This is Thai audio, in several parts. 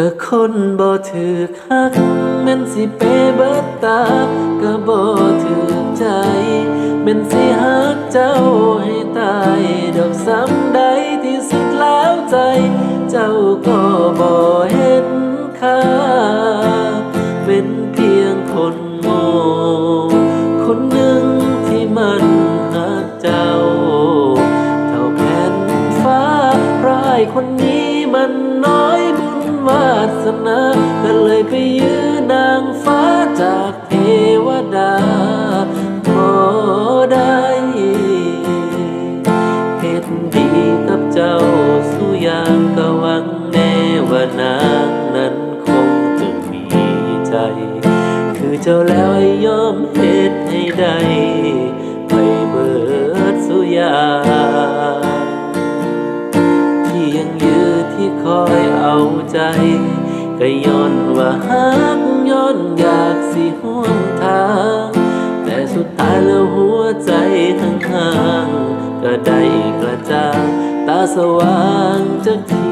ก็คนบ่ถือคักมันสิเปเบิดตา ก็บ่ถือใจมันสิฮักเจ้าให้ตายดอกซ้ำใดที่สุดแล้วใจ เจ้าก็บ่เห็นค่าเป็นเพียงคน สนาก็เลยไปยื้อนางฟ้าจากเทวดาบ่ได้เหตุดีกับเจ้าสู้อยางก็หวังแน่ว่านางนั้นคงจะมีใจ คือเจ้าแล้วยอมเหตุให้ได้ไปเบิดสุยางที่ยังยืดที่คอยเอาใจ ก็ย้อนว่าฮักย้อนอยากสิห่วงทาง แต่สุดท้ายแล้วหัวใจห่างก็ได้กระจ่างตาสว่างจากที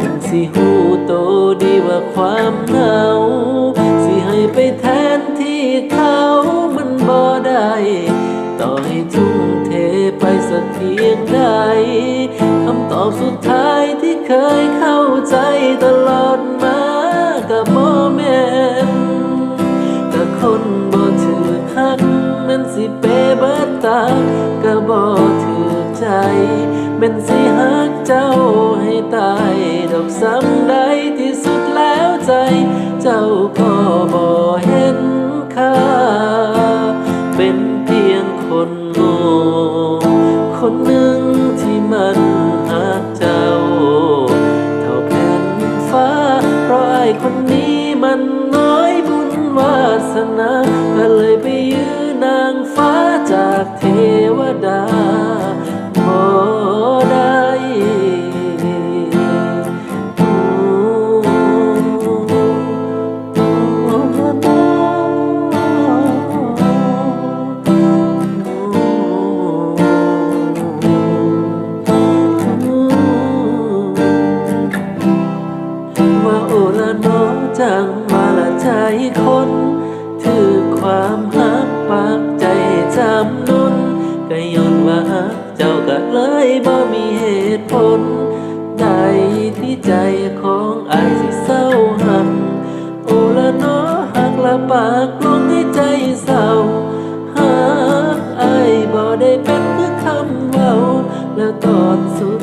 ถึงสิหูโตดีว่าความเหงาสิให้ไปแทนที่เขามันบ่ได้ ต่อให้ทุ่มเทไปสักเพียง ยเคยเข้าใจตลอดมากับบ่แม่นก็คนบ่ถือคักมันสิเปเบิดตาก็บ่ถือใจมันสิฮักเจ้าให้ตายดอกซ้ำใดที่สุดแล้วใจ เจ้าก็บ่เห็นค่า บ่มีเหตุผลใดที่ใจของไอสิเศร้าหัน โอละนอหักละปากลงให้ใจเศร้าหากไอบ่ได้เป็นคือคำเว้าแล้วตอนสุด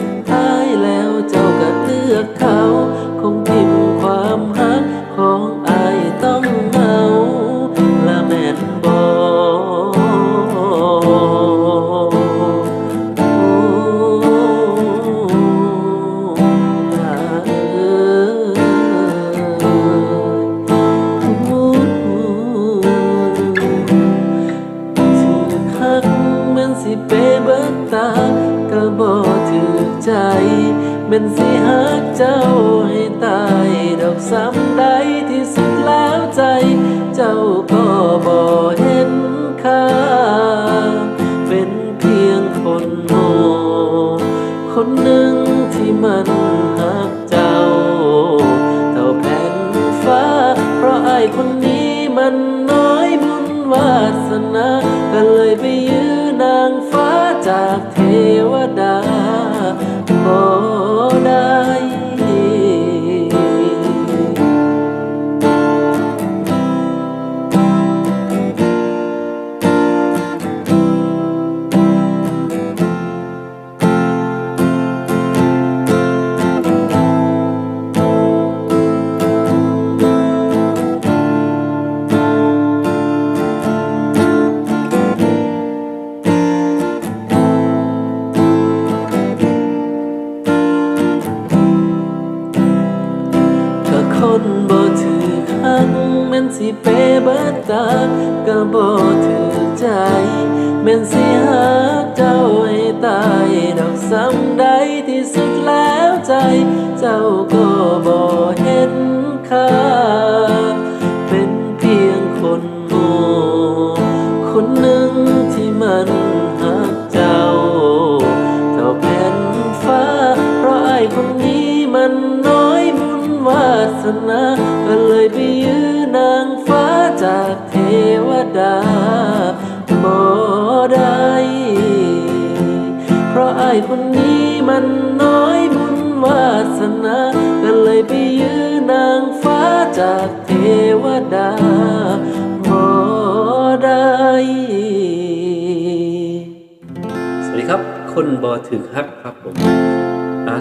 ใจแมันสิฮักเจ้าให้ตายดอกซ้ำใดที่สุดแล้วใจ เจ้าก็บ่เห็นค่าเป็นเพียงคนโง่คนหนึ่งที่มันหักเจ้า เท่าแผ่นฟ้า เพราะไอ้คนนี้มัน ตาก็บ่ถือใจแม่นสิหักเจ้าให้ตายดอกซ้ำใดที่สุดแล้วใจ เจ้าก็บ่เห็นค่าเป็นเพียงคนโง่คนหนึ่งที่มันหักเจ้าเท่าแผ่นฟ้า เพราะไอ้คนมันน้อยบุญวาสนา ดาบ่ได้เพราะไอ้คนนี้มันน้อยบุญวาสนาก็เลยไปยื้อนางฟ้าจากเทวดาบ่ได้สวัสดีครับ คนบอถึกฮักครับผม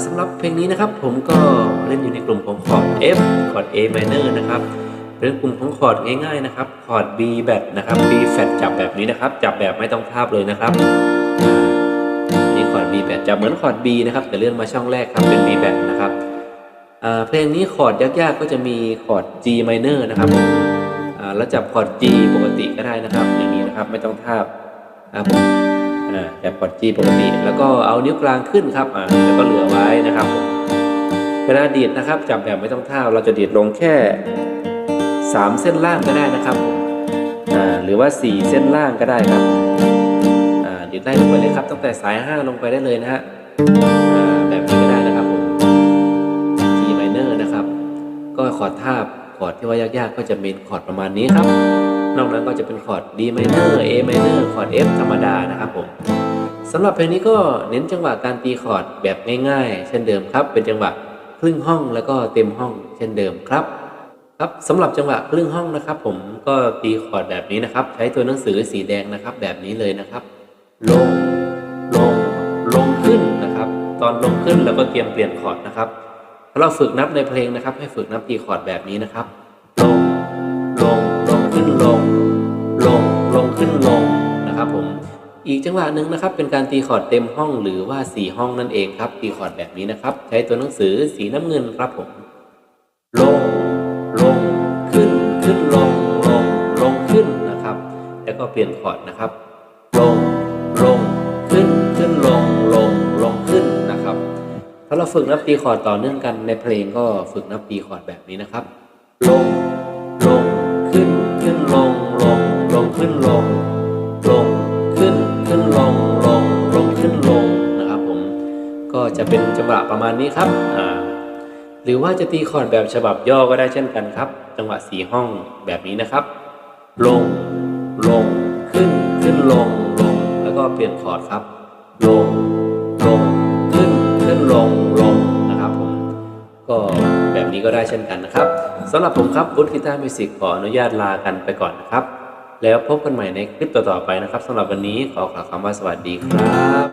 สำหรับเพลงนี้นะครับผมก็เล่นอยู่ในกลุ่มของคอร์ด F คอร์ด A minor นะครับ เป็นกลุ่มของคอร์ดง่ายๆนะครับคอร์ด B แบดนะครับ B flat จับแบบนี้นะครับ จับแบบไม่ต้องทาบเลยนะครับนี่คอร์ด B แบดจับเหมือนคอร์ด B นะครับแต่เลื่อนมาช่องแรกครับเป็น B แบดนะครับเพลงนี้คอร์ดยากๆก็จะมีคอร์ด G minor นะครับแล้วจับคอร์ด G ปกติก็ได้นะครับ อย่างนี้นะครับไม่ต้องทาบครับผมอ่าจับกดจีปกติ แล้วก็เอานิ้วกลางขึ้นครับแล้วก็เหลือไว้นะครับเวลาดีดนะครับ จับแบบไม่ต้องท่าเราจะดีดลงแค่ 3 เส้นล่างก็ได้นะครับผมหรือว่า 4 เส้นล่างก็ได้ครับอ่าดีดไล่ลงไปเลยครับตั้งแต่สาย 5 ลงไปได้เลยนะฮะแบบนี้ก็ได้นะครับผม G minor นะครับ ก็คอร์ดทาบคอร์ดที่ว่ายากๆ ก็จะเป็นคอร์ดประมาณนี้ครับ นอกนั้นก็จะเป็นคอร์ด D minor A minor คอร์ด F ธรรมดานะครับผมสำหรับเพลงนี้ก็เน้นจังหวะการตีคอร์ดแบบง่ายๆ เช่นเดิมครับ เป็นจังหวะครึ่งห้องแล้วก็เต็มห้องเช่นเดิมครับ ครับสำหรับจังหวะครึ่งห้องนะครับ ผมก็ตีคอร์ดแบบนี้นะครับ ใช้ตัวหนังสือสีแดงนะครับ แบบนี้เลยนะครับ ลงลงลงขึ้นนะครับ ตอนลงขึ้นแล้วก็เตรียมเปลี่ยนคอร์ดนะครับถ้าเราฝึกนับในเพลงนะครับ ให้ฝึกนับตีคอร์ดแบบนี้นะครับ ลงลงลงขึ้นลง ลงลงขึ้นลงนะครับ ผมอีกจังหวะหนึ่งนะครับ เป็นการตีคอร์ดเต็มห้องหรือว่าสี่ห้องนั่นเองครับตีคอร์ดแบบนี้นะครับ ใช้ตัวหนังสือสีน้ำเงินครับผม ลง ก็เปลี่ยนคอร์ดนะครับ ลง ลง ขึ้น ขึ้น ลง ลง ลง ขึ้นนะครับ ถ้าเราฝึกนับตีคอร์ดต่อเนื่องกันในเพลงก็ฝึกนับตีคอร์ดแบบนี้นะครับ ลง ลง ขึ้น ขึ้น ลง ลง ลง ขึ้น ลง ลง ขึ้น ขึ้น ลง ลง ลง ขึ้น ลง นะครับผม ก็จะเป็นจังหวะประมาณนี้ครับ อ่าหรือว่าจะตีคอร์ดแบบฉบับย่อก็ได้เช่นกันครับ จังหวะสี่ห้องแบบนี้นะครับ ลง ลง ขึ้น ขึ้นลง ลง แล้วก็เปลี่ยนคอร์ดครับ ลง ลง ขึ้น ขึ้นลง ลง นะครับผม ก็แบบนี้ก็ได้เช่นกันนะครับสำหรับผมครับฟุตกีตาร์มิวสิกขออนุญาตลากันไปก่อนนะครับ แล้วพบกันใหม่ในคลิปต่อๆไปนะครับสำหรับวันนี้ขอกล่าวคำว่าสวัสดีครับ